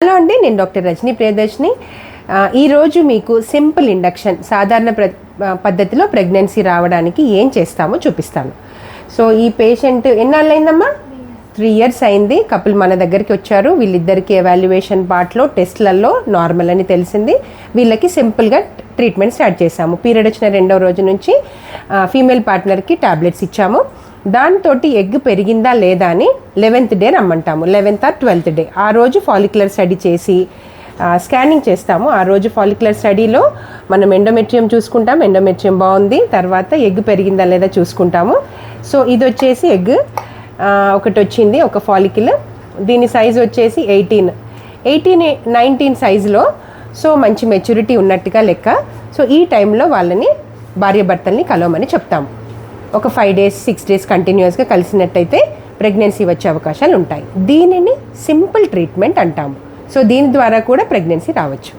Hello అండి నేను doctor Rajani Priyadarshini. ఈరోజు మీకు సింపుల్ ఇండక్షన్ సాధారణ ప్ర పద్ధతిలో ప్రెగ్నెన్సీ రావడానికి ఏం చేస్తామో చూపిస్తాను. సో ఈ పేషెంట్ ఎన్నాళ్ళైందమ్మా త్రీ ఇయర్స్ అయింది. కపుల్ మన దగ్గరికి వచ్చారు. వీళ్ళిద్దరికి ఎవాల్యుయేషన్ పార్ట్లో టెస్ట్లలో నార్మల్ అని తెలిసింది. వీళ్ళకి సింపుల్గా ట్రీట్మెంట్ స్టార్ట్ చేశాము. పీరియడ్ వచ్చిన రెండవ రోజు నుంచి ఫీమేల్ పార్ట్నర్కి టాబ్లెట్స్ ఇచ్చాము. దాంతో ఎగ్ పెరిగిందా లేదా అని eleventh day రమ్మంటాము. Eleventh or twelfth day. ఆ రోజు ఫాలిక్యులర్ స్టడీ చేసి స్కానింగ్ చేస్తాము. ఆ రోజు ఫాలిక్యులర్ స్టడీలో మనం ఎండోమెట్రియం చూసుకుంటాం. ఎండోమెట్రియం బాగుంది. తర్వాత ఎగ్ పెరిగిందా లేదా చూసుకుంటాము. సో ఇది వచ్చేసి ఎగ్ ఒకటి వచ్చింది ఒక ఫాలిక్యుల్ దీని సైజ్ వచ్చేసి ఎయిటీన్. ఎయిటీన్ నైన్టీన్ సైజులో సో మంచి మెచ్యూరిటీ ఉన్నట్టుగా లెక్క. సో ఈ టైంలో వాళ్ళని భార్యాభర్తల్ని కలవమని చెప్తాము. ఒక ఫైవ్ డేస్ సిక్స్ డేస్ కంటిన్యూస్గా కలిసినట్టయితే ప్రెగ్నెన్సీ వచ్చే అవకాశాలు ఉంటాయి దీనిని సింపుల్ ట్రీట్మెంట్ అంటాము. సో దీని ద్వారా కూడా ప్రెగ్నెన్సీ రావచ్చు.